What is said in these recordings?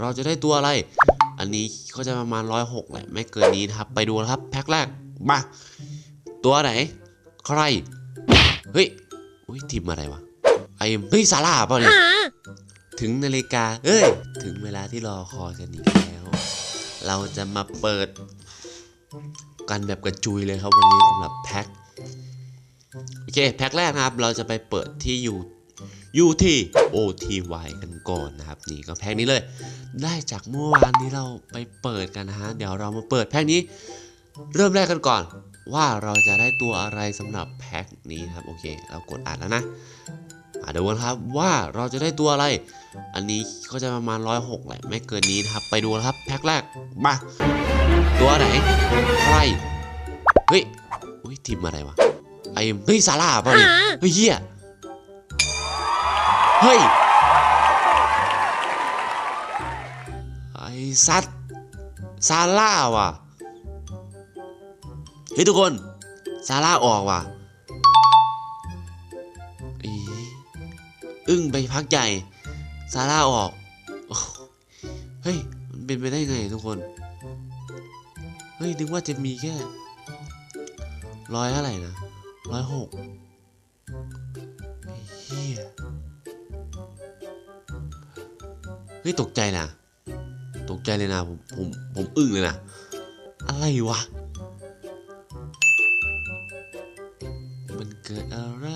เราจะได้ตัวอะไร อันนี้ก็จะประมาณร้อยหกแหละไม่เกินนี้นะครับ ไปดูนะครับ แพ็คแรก มา ตัวไหน ใคร เฮ้ยอุ้ยทีมอะไรวะ ไอ้เฮ้ยซาร่าเปล่าเนี่ย ถึงนาฬิกา เอ้ย ถึงเวลาที่รอคอยกันอีกแล้ว เราจะมาเปิด กันแบบกระจุยเลยครับวันนี้สำหรับแพ็คโอเค แพ็คแรกนะครับ เราจะไปเปิดที่อยู่ อยู่ที่ OTY กันก่อนนะครับ นี่ก็แพ็คนี้เลย ได้จากเมื่อวานนี้เราไปเปิดกันนะฮะ เดี๋ยวเรามาเปิดแพ็คนี้ เริ่มแรกกันก่อน ว่าเราจะได้ตัวอะไรสำหรับแพ็คนี้ครับ โอเค เรากดอ่านแล้วนะมาดูกันครับว่าเราจะได้ตัวอะไร อันนี้ก็จะประมาณร้อยหกแหละไม่เกินนี้นะครับ ไปดูนะครับแพ็คแรกมา ตัวไหนใครเฮ้ยอุ้ยทีมอะไรวะไอ้เฮ้ยซาร่าเปล่าเนี่ยเฮ้ย เฮ้ย ไอ้ซัดซาร่าว่ะ เฮ้ยทุกคน ซาร่าออกว่ะอีอึ้งไปพักใหญ่ซาร่าออก เฮ้ย มันเป็นไปได้ไงทุกคน เฮ้ย นึกว่าจะมีแค่ร้อยเท่าไหร่นะร้อยหก ฮ้ยตกใจนะ ตกใจเลยนะ ผมผมผมอึ้งเลยนะ อะไรวะ มันเกิดอะไร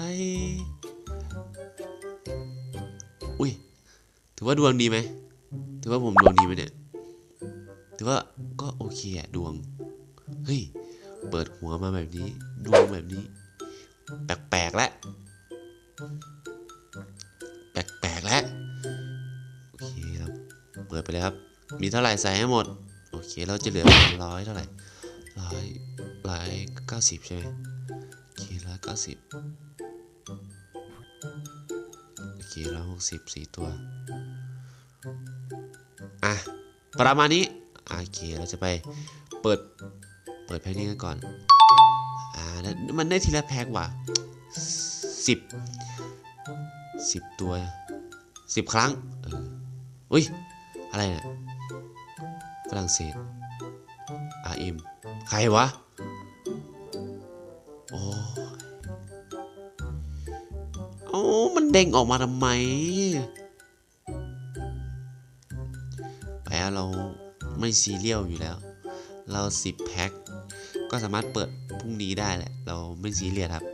อุ้ย ถือว่าดวงดีไหม ถือว่าผมดวงดีไหมเนี่ย ถือว่าก็โอเคอะดวง เฮ้ย เปิดหัวมาแบบนี้ ดวงแบบนี้ แปลกๆแล้วแปลกๆแล้ว เปิดไปเลยครับ มีเท่าไหร่ใส่ให้หมด โอเค เราจะเหลือร้อยเท่าไหร่ร้อยร้อยเก้าสิบใช่ไหมโอเคร้อยเก้าสิบโอเคร้อยหกสิบสี่ตัว อะ ประมาณนี้ โอเค เราจะไปเปิด เปิดแพ็คนี้กันก่อน อ่าแล้วมันได้ทีละแพ็คว่ะสิบสิบตัวสิบครั้ง เออ อุ้ย อะไรเนี่ยฝรั่งเศส RM ใครวะ โอ้โอ้มันเด้งออกมาทำไม แพ้เราไม่ซีเรียลอยู่แล้ว เราสิบแพ็ค ก็สามารถเปิดพรุ่งนี้ได้แหละ เราไม่ซีเรียสครับ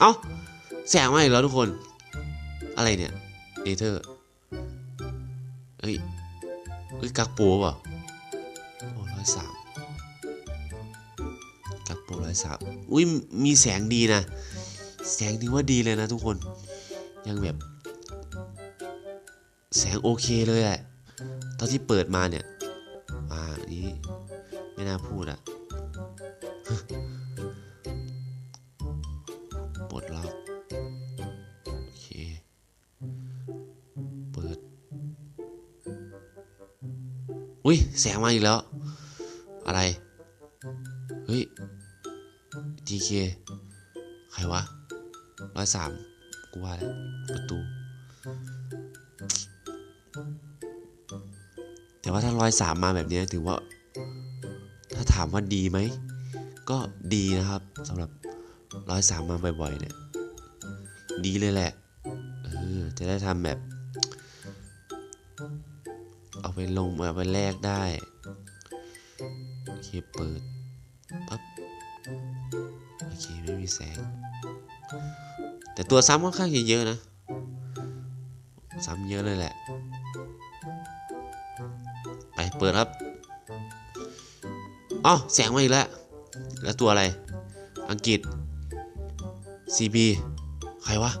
เอา้า แสงมาอีกแล้วทุกคน อะไรเนี่ยเนเธอร์ เอ้ยกักปูป่ะโอ้ร้อยสามกักปูร้อยสามอุ้ยมีแสงดีนะ แสงถือว่าดีเลยนะทุกคน ยังแบบ แสงโอเคเลยแหละ ตอนที่เปิดมาเนี่ย อ่า นี้ไม่น่าพูดอะปลดล็อก โอเค อุ้ยแสงมาอีกแล้ว อะไรเฮ้ย GK ใครวะร้อยสามกูว่าแล้วประตู แต่ว่าถ้าร้อยสามมาแบบนี้ถือว่า ถ้าถามว่าดีไหม ก็ดีนะครับสำหรับร้อยสามมาบ่อยๆเนี่ย ดีเลยแหละ เออ จะได้ทำแบบ เอาไปลงเอาไปแลกได้โอเคเปิดปั๊บโอเคไม่มีแสง แต่ตัวซ้ำค่อนข้างเยอะนะ ซ้ำเยอะเลยแหละ ไปเปิดครับอ๋อแสงมาอีกแล้ว แล้วตัวอะไร อังกฤษ CB ใครวะ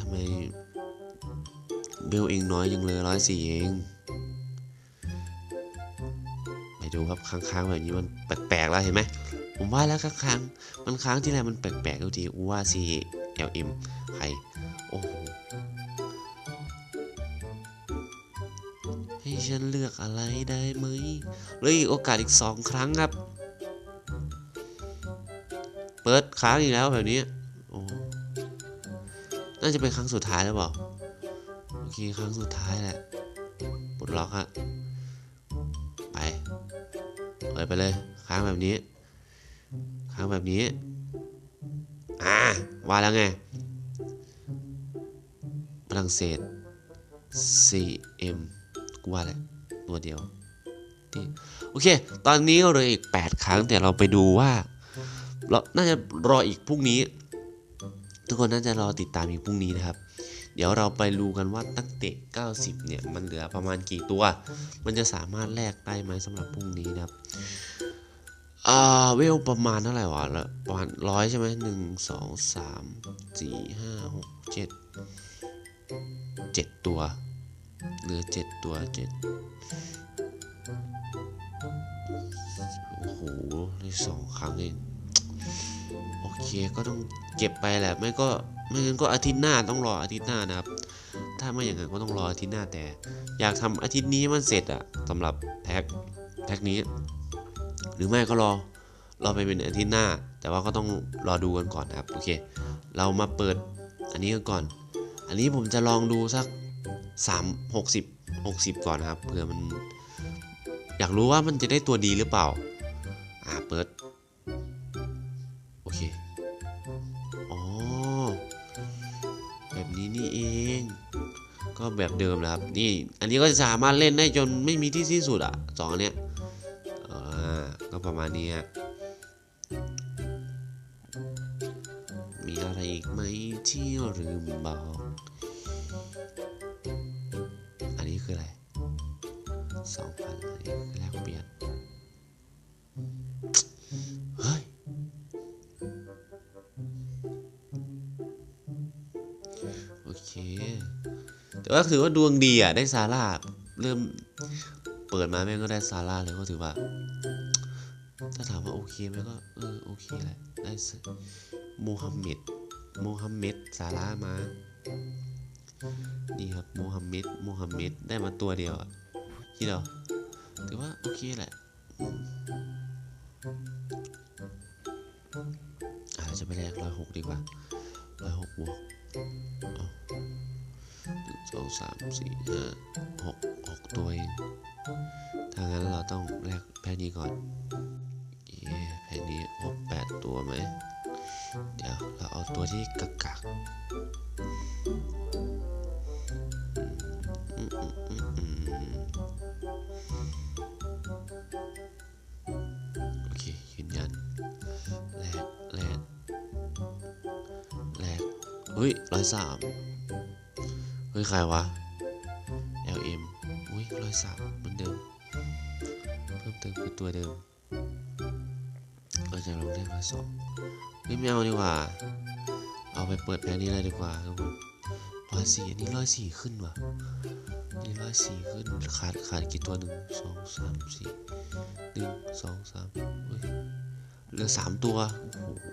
ทำไมเบลเองน้อยยังเลยร้อยสี่เองไปดูครับค้างๆแบบนี้มันแปลกๆแล้วเห็นไหมผมว่าแล้วค้างๆมันค้างที่ไรมันแปลกๆทุกทีอูว่า C L M ใครโอ้โหให้ฉันเลือกอะไรได้ไหมเหลยโอกาสอีกสองครั้งครับ เปิดค้างอีกแล้วแบบนี้ น่าจะเป็นครั้งสุดท้ายหรือเปล่าโอเคครั้งสุดท้ายแหละปลดล็อกอะไปเปิดไปเลย ค้างแบบนี้ ค้างแบบนี้ อ่าว่าแล้วไงฝรั่งเศส CM กูว่าแหละตัวเดียวโอเค ตอนนี้เราเหลยอีก 8 ครั้งแต่เราไปดูว่า เราน่าจะรออีกพรุ่งนี้ ทุกคนน่าจะรอติดตามอีกพรุ่งนี้นะครับ เดี๋ยวเราไปดูกันว่าตั้งเตะ 90 เนี่ย มันเหลือประมาณกี่ตัว มันจะสามารถแลกได้ไหมสำหรับพรุ่งนี้นะครับอ่าเวลประมาณเท่าไหร่วะละประมาณร้อยใช่ไหมหนึ่งสองสามสี่ห้าหกเจ็ดเจ็ดตัว เหลือเจ็ดตัวเจ็ดโอ้โหได้สองครั้งเอง โอเคก็ต้องเก็บไปแหละไม่ก็ไม่งั้นก็อาทิตย์หน้าต้องรออาทิตย์หน้านะครับ ถ้าไม่อย่างนั้นก็ต้องรออาทิตย์หน้าแต่ อยากทำอาทิตย์นี้มันเสร็จอะสำหรับแพ็คแพ็คนี้ หรือไม่ก็รอรอไปเป็นอาทิตย์หน้า แต่ว่าก็ต้องรอดูกันก่อนนะครับโอเค เรามาเปิดอันนี้กันก่อน อันนี้ผมจะลองดูสักสามหกสิบหกสิบก่อนนะครับเผื่อมัน อยากรู้ว่ามันจะได้ตัวดีหรือเปล่า อ่าเปิด ก็แบบเดิมนะครับ นี่อันนี้ก็จะสามารถเล่นได้จนไม่มีที่สิ้นสุดอะสองอันเนี้ยอ่าก็ประมาณนี้ฮะมีอะไรอีกไหมที่ลืมบอกอันนี้คืออะไรสองพันอันนี้แลกเปลี่ยน แต่ว่าถือว่าดวงดีอะได้ซาร่าเริ่มเปิดมาแม่งก็ได้ซาร่าเลยก็ถือว่า ถ้าถามว่าโอเคไหมก็เออโอเคแหละได้โมฮัมเหม็ดโมฮัมเหม็ดซาร่ามานี่ครับโมฮัมเหม็ดโมฮัมเหม็ดได้มาตัวเดียวอะคิดเอาถือว่าโอเคแหละอาจจะไปแลกร้อยหกดีกว่าร้อยหกบวก สองสามสี่ห้าหกหกตัวเอง ถ้างั้นเราต้องแลกแพ็คนี้ก่อน เย้แพ็คนี้ครบแปดตัวไหม เดี๋ยวเราเอาตัวที่กักกักโอเค ยืนยัน แลกแลกแลกเฮ้ยร้อยสาม ฮ้ยใครวะ LM อุ้ยรอยสามเหมือนเดิม เพิ่มเติมคือตัวเดิมก็จะลองได้ร้อยสองเฮ้ยไม่เอาดีกว่า เอาไปเปิดแพ็คนี้เลยดีกว่าทุกคนร้อยสี่อันนี้ร้อยสี่ขึ้นว่ะนี่ร้อยสี่ขึ้นขาดขาดกี่ตัวหนึ่งสองสามสี่หนึ่งสองสามเฮ้ยเหลือสามตัวโอ้โห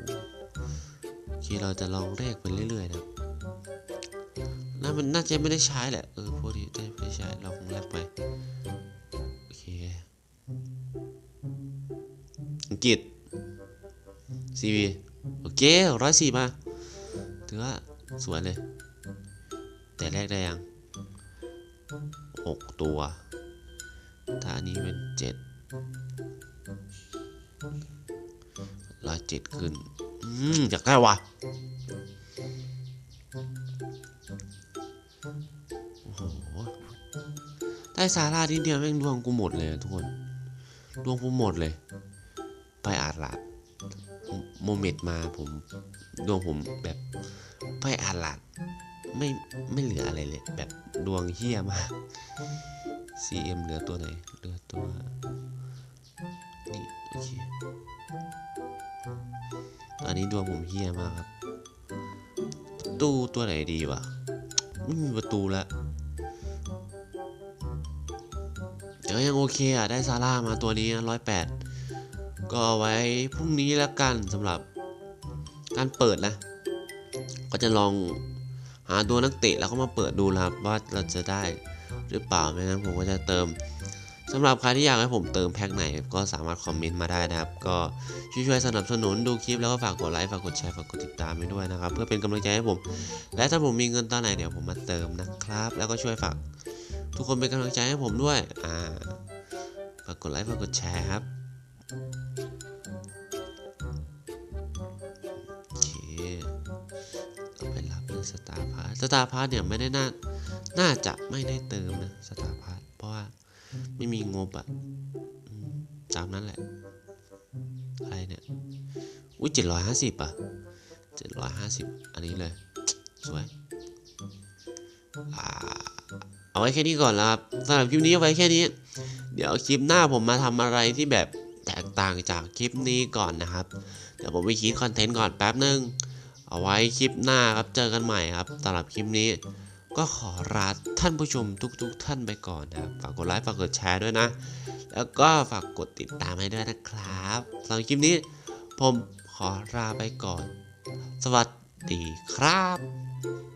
โอเคเราจะลองแลกไปเรื่อยๆนะ น่ามันน่าจะไม่ได้ใช้แหละ เออพวกนี้ได้ไม่ได้ใช้เราคงแลกไป โอเค อังกฤษซีวีโอเคร้อยสี่มา ถือว่าสวยเลย แต่แรกได้ยังหกตัวถ้าอันนี้เป็นเจ็ดร้อยเจ็ดขึ้น อืมอยากได้ว่ะ ได้ซาร่าทีเดียวแม่งดวงกูหมดเลยทุกคน ดวงกูหมดเลย ไปอาดลาดโมเมดมาผม ดวงผมแบบไปอาดลาดไม่ไม่เหลืออะไรเลย แบบดวงเฮี้ยมาก CM เหลือตัวไหน เหลือตัว นี่ โอเค ตอนนี้ดวงผมเฮี้ยมากครับประตูตัวไหนดีวะ ไม่มีประตูแล้ว ก็ยังโอเคอะ ได้ซาร่ามาตัวนี้ร้อยแปดก็เอาไว้พรุ่งนี้แล้วกันสำหรับการเปิดนะ ก็จะลองหาตัวนักเตะแล้วก็มาเปิดดูนะครับว่าเราจะได้หรือเปล่าไม่งั้นผมก็จะเติมสำหรับใครที่อยากให้ผมเติมแพ็คไหน ก็สามารถคอมเมนต์มาได้นะครับ ก็ช่วยๆสนับสนุนดูคลิปแล้วก็ฝากกดไลค์ฝากกดแชร์ฝากกดติดตามไปด้วยนะครับ เพื่อเป็นกำลังใจให้ผม และถ้าผมมีเงินตอนไหนเดี๋ยวผมมาเติมนะครับ แล้วก็ช่วยฝาก ทุกคนเป็นกำลังใจให้ผมด้วย อ่าฝากกดไลค์ฝากกดแชร์ครับโอเคเราไปรับเรื่องสตาร์พาร์สตาร์พาร์เนี่ยไม่ได้น่า น่าจะไม่ได้เติมนะสตาร์พาร์เพราะว่าไม่มีงบอะตามนั้นแหละ อะไรเนี่ย อุ้ยเจ็ดร้อยห้าสิบอะเจ็ดร้อยห้าสิบอันนี้เลย สวยอ่า เอาไว้แค่นี้ก่อนล้วครับสำหรับคลิปนี้เอาไว้แค่นี้ เดี๋ยวคลิปหน้าผมมาทำอะไรที่แบบแตกต่างจากคลิปนี้ก่อนนะครับ เดี๋ยวผมไปคิดคอนเทนต์ก่อนแป๊บนึง เอาไว้คลิปหน้าครับเจอกันใหม่ครับสำหรับคลิปนี้ ก็ขอลาท่านผู้ชมทุกๆทท่านไปก่อนนะครับฝากกดไลค์ฝากกดแชร์ด้วยนะ แล้วก็ฝากกดติดตามให้ด้วยนะครับสำหรับคลิปนี้ ผมขอลาไปก่อน สวัสดีครับ